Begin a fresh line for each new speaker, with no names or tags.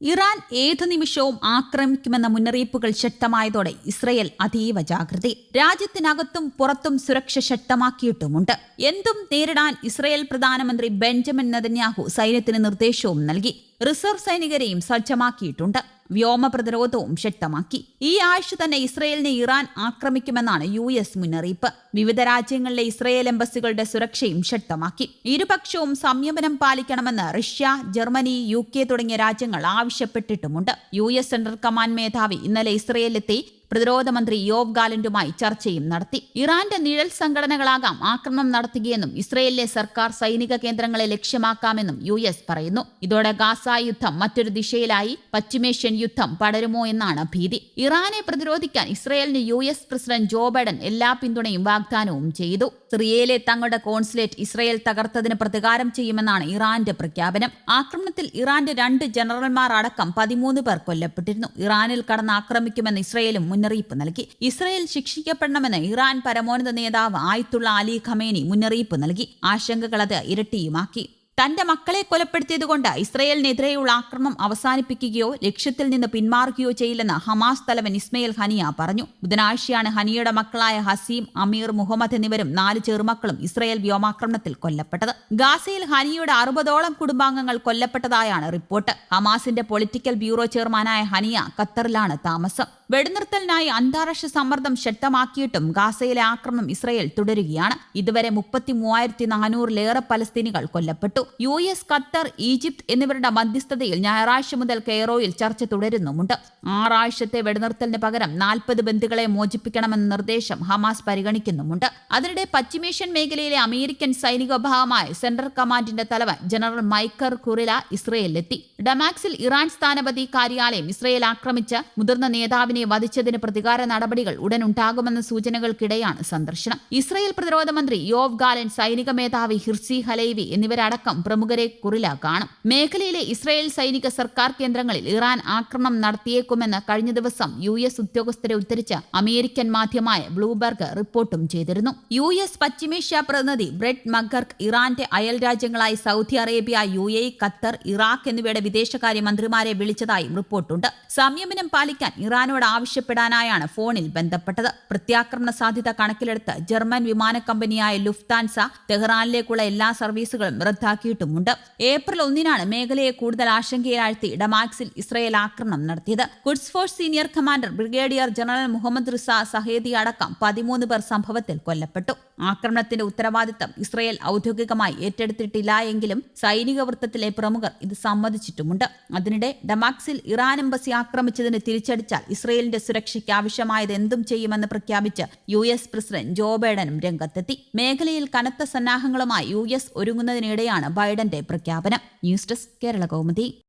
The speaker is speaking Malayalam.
ഇറാൻ ഏതു നിമിഷവും ആക്രമിക്കുമെന്ന മുന്നറിയിപ്പുകൾ ശക്തമായതോടെ ഇസ്രയേൽ അതീവ ജാഗ്രത. രാജ്യത്തിനകത്തും പുറത്തും സുരക്ഷ ശക്തമാക്കിയിട്ടുമുണ്ട്. എന്തും നേരിടാൻ ഇസ്രയേൽ പ്രധാനമന്ത്രി ബെഞ്ചമിൻ നെതന്യാഹു സൈന്യത്തിന് നിർദ്ദേശവും നൽകി. റിസർവ് സൈനികരെയും സജ്ജമാക്കിയിട്ടുണ്ട്. വ്യോമ പ്രതിരോധവും ശക്തമാക്കി. ഈ ആഴ്ച തന്നെ ഇസ്രയേലിനെ ഇറാൻ ആക്രമിക്കുമെന്നാണ് യു എസ് മുന്നറിയിപ്പ്. വിവിധ രാജ്യങ്ങളിലെ ഇസ്രയേൽ എംബസികളുടെ സുരക്ഷയും ശക്തമാക്കി. ഇരുപക്ഷവും സംയമനം പാലിക്കണമെന്ന് റഷ്യ ജർമ്മനി യു കെ തുടങ്ങിയ രാജ്യങ്ങൾ ആവശ്യപ്പെട്ടിട്ടുമുണ്ട്. യു എസ് സെൻട്രൽ കമാൻഡ് മേധാവി ഇന്നലെ ഇസ്രയേലിലെത്തി പ്രതിരോധ മന്ത്രി യോവ് ഗാലന്റുമായി ചർച്ചയും നടത്തി. ഇറാന്റെ നിഴൽ സംഘടനകളാകാം ആക്രമണം നടത്തുകയെന്നും ഇസ്രയേലിലെ സർക്കാർ സൈനിക കേന്ദ്രങ്ങളെ ലക്ഷ്യമാക്കാമെന്നും യു എസ് പറയുന്നു. ഇതോടെ ഗാസ യുദ്ധം മറ്റൊരു ദിശയിലായി. പശ്ചിമേഷ്യൻ യുദ്ധം പടരുമോ എന്നാണ് ഭീതി. ഇറാനെ പ്രതിരോധിക്കാൻ ഇസ്രയേലിന് U S president Joe Biden എല്ലാ പിന്തുണയും വാഗ്ദാനവും ചെയ്തു. സിറിയയിലെ തങ്ങളുടെ കോൺസുലേറ്റ് ഇസ്രയേൽ തകർത്തതിന് പ്രതികാരം ചെയ്യുമെന്നാണ് ഇറാന്റെ പ്രഖ്യാപനം. ആക്രമണത്തിൽ ഇറാന്റെ രണ്ട് ജനറൽമാർ അടക്കം പതിമൂന്ന് പേർ കൊല്ലപ്പെട്ടിരുന്നു. ഇറാനിൽ കടന്ന് ആക്രമിക്കുമെന്ന് ഇസ്രയേലും മുന്നറിയിപ്പ് നൽകി. ഇസ്രയേൽ ശിക്ഷിക്കപ്പെടണമെന്ന് ഇറാൻ പരമോന്നത നേതാവ് ആയത്തുള്ള അലി ഖമേനി മുന്നറിയിപ്പ് നൽകി. ആശങ്കകൾ അത് ഇരട്ടിയുമാക്കി. തന്റെ മക്കളെ കൊലപ്പെടുത്തിയതുകൊണ്ട് ഇസ്രയേലിനെതിരെയുള്ള ആക്രമണം അവസാനിപ്പിക്കുകയോ ലക്ഷ്യത്തിൽ നിന്ന് പിന്മാറുകയോ ചെയ്യില്ലെന്ന് ഹമാസ് തലവൻ ഇസ്മയിൽ ഹനിയ പറഞ്ഞു. ബുധനാഴ്ചയാണ് ഹനിയുടെ മക്കളായ ഹസീം അമീർ മുഹമ്മദ് എന്നിവരും നാല് ചെറുമക്കളും ഇസ്രയേൽ വ്യോമാക്രമണത്തിൽ കൊല്ലപ്പെട്ടത്. ഗാസയിൽ ഹനിയുടെ അറുപതോളം കുടുംബാംഗങ്ങൾ കൊല്ലപ്പെട്ടതായാണ് റിപ്പോർട്ട്. ഹമാസിന്റെ പൊളിറ്റിക്കൽ ബ്യൂറോ ചെയർമാനായ ഹനിയ ഖത്തറിലാണ് താമസം. വെടിനിർത്തലിനായി അന്താരാഷ്ട്ര സമ്മർദ്ദം ശക്തമാക്കിയിട്ടും ഗാസയിലെ ആക്രമണം ഇസ്രയേൽ തുടരുകയാണ്. ഇതുവരെ മുപ്പത്തി മൂവായിരത്തി നാനൂറിലേറെ പലസ്തീനികൾ കൊല്ലപ്പെട്ടു. യു എസ് ഖത്തർ ഈജിപ്ത് എന്നിവരുടെ മധ്യസ്ഥതയിൽ ഞായറാഴ്ച മുതൽ കെയറോയിൽ ചർച്ച തുടരുന്നുമുണ്ട്. ആറാഴ്ചത്തെ വെടിനിർത്തലിന് പകരം നാൽപ്പത് ബന്ധുക്കളെ മോചിപ്പിക്കണമെന്ന നിർദ്ദേശം ഹമാസ് പരിഗണിക്കുന്നുമുണ്ട്. അതിനിടെ പശ്ചിമേഷ്യൻ മേഖലയിലെ അമേരിക്കൻ സൈനിക വിഭാഗമായ സെൻട്രൽ കമാൻഡിന്റെ തലവൻ ജനറൽ മൈക്കർ കുറില ഇസ്രയേലിലെത്തി. ഡമാക്സിൽ ഇറാൻ സ്ഥാനപതി കാര്യാലയം ഇസ്രയേൽ ആക്രമിച്ച് മുതിർന്ന നേതാവിനെ വധിച്ചതിന് പ്രതികാര നടപടികൾ ഉടൻ ഉണ്ടാകുമെന്ന സൂചനകൾക്കിടെയാണ് സന്ദർശനം. ഇസ്രയേൽ പ്രതിരോധ മന്ത്രി യോവ് ഗാലൻ സൈനിക മേധാവി ഹിർസി ഹലൈവി എന്നിവരടക്കം പ്രമുഖരെ കുറില കാണും. മേഖലയിലെ ഇസ്രയേൽ സൈനിക സർക്കാർ കേന്ദ്രങ്ങളിൽ ഇറാൻ ആക്രമണം നടത്തിയേക്കുമെന്ന് കഴിഞ്ഞ ദിവസം യു എസ് ഉദ്യോഗസ്ഥരെ ഉദ്ധരിച്ച അമേരിക്കൻ മാധ്യമമായ ബ്ലൂബർഗ് റിപ്പോർട്ടും ചെയ്തിരുന്നു. യു എസ് പശ്ചിമേഷ്യ പ്രതിനിധി ബ്രെഡ് മഗർക്ക് ഇറാന്റെ അയൽ രാജ്യങ്ങളായ Saudi Arabia U A Qatar Iraq എന്നിവയുടെ വിദേശകാര്യ മന്ത്രിമാരെ വിളിച്ചതായും റിപ്പോർട്ടുണ്ട്. സംയമനം പാലിക്കാൻ ഇറാനോട് ആവശ്യപ്പെടാനായാണ് ഫോണിൽ ബന്ധപ്പെട്ടത്. പ്രത്യാക്രമണ സാധ്യത കണക്കിലെടുത്ത് ജർമ്മൻ വിമാന കമ്പനിയായ ലുഫ്താൻസ തെഹ്റാനിലേക്കുള്ള എല്ലാ സർവീസുകളും റദ്ദാക്കിയിട്ടുമുണ്ട്. ഏപ്രിൽ ഒന്നിനാണ് മേഖലയെ കൂടുതൽ ആശങ്കയിലാഴ്ത്തി ഡമാക്സിൽ ഇസ്രയേൽ ആക്രമണം നടത്തിയത്. Quds force senior commander brigadier general Mohammad Reza Zahedi അടക്കം പതിമൂന്ന് പേർ സംഭവത്തിൽ കൊല്ലപ്പെട്ടു. ആക്രമണത്തിന്റെ ഉത്തരവാദിത്തം ഇസ്രയേൽ ഔദ്യോഗികമായി ഏറ്റെടുത്തിട്ടില്ല എങ്കിലും സൈനിക വൃത്തത്തിലെ പ്രമുഖർ ഇത് സമ്മതിച്ചിട്ടുമുണ്ട്. അതിനിടെ ഡമാക്സിൽ ഇറാൻ എംബസി ആക്രമിച്ചതിന് തിരിച്ചടിച്ചാൽ ഇസ്രയേലിന്റെ സുരക്ഷയ്ക്ക് ആവശ്യമായത് എന്തും ചെയ്യുമെന്ന് പ്രഖ്യാപിച്ച് യു എസ് പ്രസിഡന്റ് ജോ ബൈഡനും രംഗത്തെത്തി. മേഖലയിൽ കനത്ത സന്നാഹങ്ങളുമായി യു എസ് ഒരുങ്ങുന്നതിനിടെയാണ് ബൈഡന്റെ പ്രഖ്യാപനം. News desk Kerala Kaumudi.